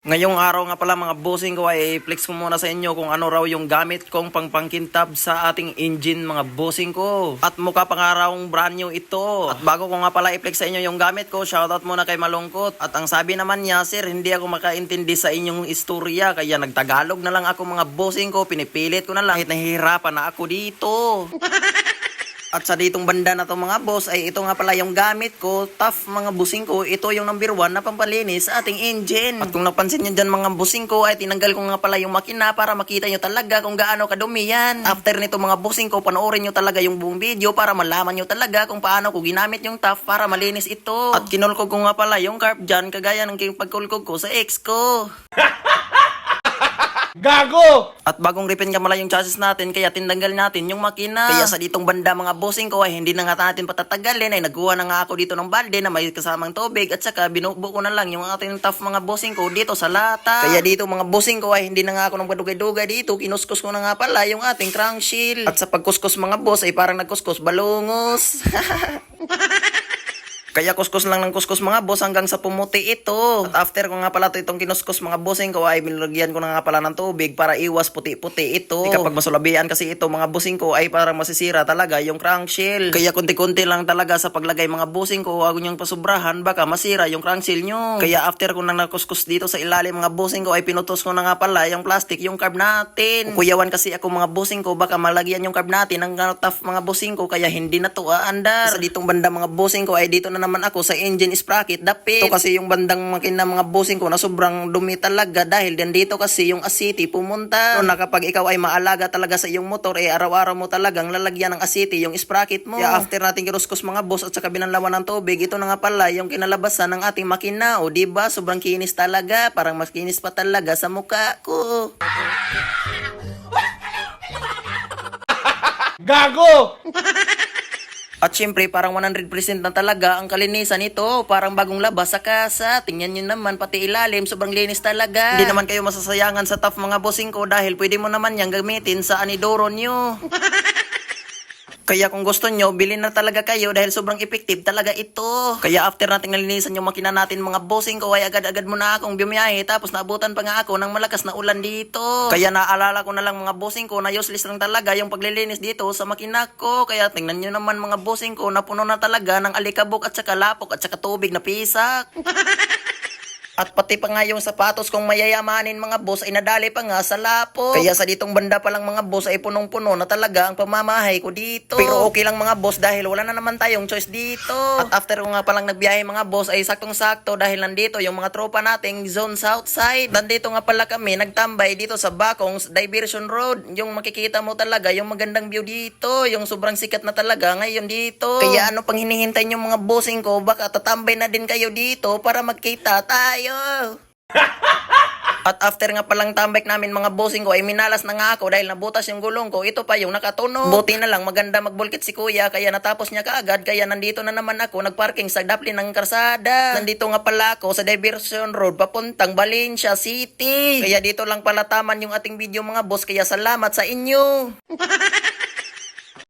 Ngayong araw nga pala mga bossing ko ay flex ko muna sa inyo kung ano raw yung gamit kong pangpangkintab sa ating engine mga bossing ko. At mukha pa nga raw brand new ito. At bago ko nga pala i-flex sa inyo yung gamit ko, shoutout muna kay Malungkot. At ang sabi naman niya, sir, hindi ako makaintindi sa inyong istorya kaya nagtagalog na lang ako mga bossing ko. Pinipilit ko na lang kahit nahihirapan na ako dito. At sa ditong banda na to mga boss ay ito nga pala yung gamit ko, tough mga busing ko, ito yung number one na pampalinis sa ating engine. At kung napansin nyo dyan mga busing ko ay tinanggal ko nga pala yung makina para makita nyo talaga kung gaano kadumi yan. After nito mga busing ko, panoorin nyo talaga yung buong video para malaman nyo talaga kung paano ko ginamit yung tough para malinis ito. At kinulkog ko nga pala yung carb dyan kagaya ng pagkulkog ko sa ex ko. Gago! At bagong ka mala yung chassis natin, kaya tinanggal natin yung makina. Kaya sa ditong banda mga bossing ko ay hindi na nga natin patatagalin, ay nagkuha na nga ako dito ng balde na may kasamang tubig at saka binubo ko na lang yung ating tough mga bossing ko dito sa lata. Kaya dito mga bossing ko ay hindi na nga ako nang padugay-dugay dito, kinuskus ko na nga pala yung ating crankshield. At sa pagkuskus mga boss ay parang nagkuskus balungos. Kaya kuskus lang ng kuskus mga boss hanggang sa pumuti ito. At after ko nga pala ito itong kinuskus mga bossing ko ay binilagyan ko na nga pala ng tubig para iwas puti-puti ito. Di kapag masulabian kasi ito mga bossing ko ay parang masisira talaga yung crankshield. Kaya kunti-kunti lang talaga sa paglagay mga bossing ko huwag niyong pasubrahan baka masira yung crankshield nyo. Kaya after ko nang nakuskus dito sa ilalim mga bossing ko ay pinutos ko na nga pala yung plastic yung carb natin. Kuyawan kasi ako mga bossing ko baka malagyan yung carb natin ng tough mga bossing ko kaya hindi na to aandar. Sa ditong banda mga bossing ko ay dito na naman ako sa engine sprocket dapit. Ito kasi yung bandang makina mga bossing ko na sobrang dumi talaga dahil din dito kasi yung asiti pumunta. So, na kapag ikaw ay maalaga talaga sa iyong motor, eh araw-araw mo talagang lalagyan ng asiti yung sprocket mo. Kaya after natin kiruskos mga boss at saka binanlawan ng tubig, ito na nga pala yung kinalabasan ng ating makina. O diba, sobrang kinis talaga. Parang mas kinis pa talaga sa mukha ko. Gago! At syempre, parang 100% na talaga ang kalinisan nito. Parang bagong labas sa kasa. Tingnan nyo naman, pati ilalim, sobrang linis talaga. Hindi naman kayo masasayangan sa tough mga bossing ko dahil pwede mo naman yan gamitin sa anidoro nyo. Kaya kung gusto nyo, bilhin na talaga kayo dahil sobrang effective talaga ito. Kaya after nating nalinisan yung makina natin mga bossing ko, ay agad-agad muna akong bumiyahe tapos naabutan pa nga ako ng malakas na ulan dito. Kaya naalala ko na lang mga bossing ko na useless lang talaga yung paglilinis dito sa makina ko. Kaya tingnan nyo naman mga bossing ko na puno na talaga ng alikabok at saka lapok at saka tubig na pisak. At pati pa nga yung sapatos kong mayayamanin mga boss ay nadali pa nga sa lapo. Kaya sa ditong banda pa lang mga boss ay punong-puno na talaga ang pamamahay ko dito. Pero okay lang mga boss dahil wala na naman tayong choice dito. At after ko nga palang nagbiyahe mga boss ay saktong-sakto dahil nandito yung mga tropa nating zone southside. Nandito nga pala kami nagtambay dito sa Bakong Diversion Road. Yung makikita mo talaga yung magandang view dito. Yung sobrang sikat na talaga ngayon dito. Kaya ano pang hinihintay yung mga bossing ko baka tatambay na din kayo dito para magkita tayo. At after nga palang tambay namin mga bossing ko ay minalas na nga ako dahil nabutas yung gulong ko. Ito pa yung nakatunog. Buti na lang maganda magbulkit si kuya kaya natapos niya kaagad. Kaya nandito na naman ako nagparking sa daplin ng karsada. Nandito nga pala ako sa Diversion Road papuntang Valencia City. Kaya dito lang pala taman yung ating video mga boss. Kaya salamat sa inyo.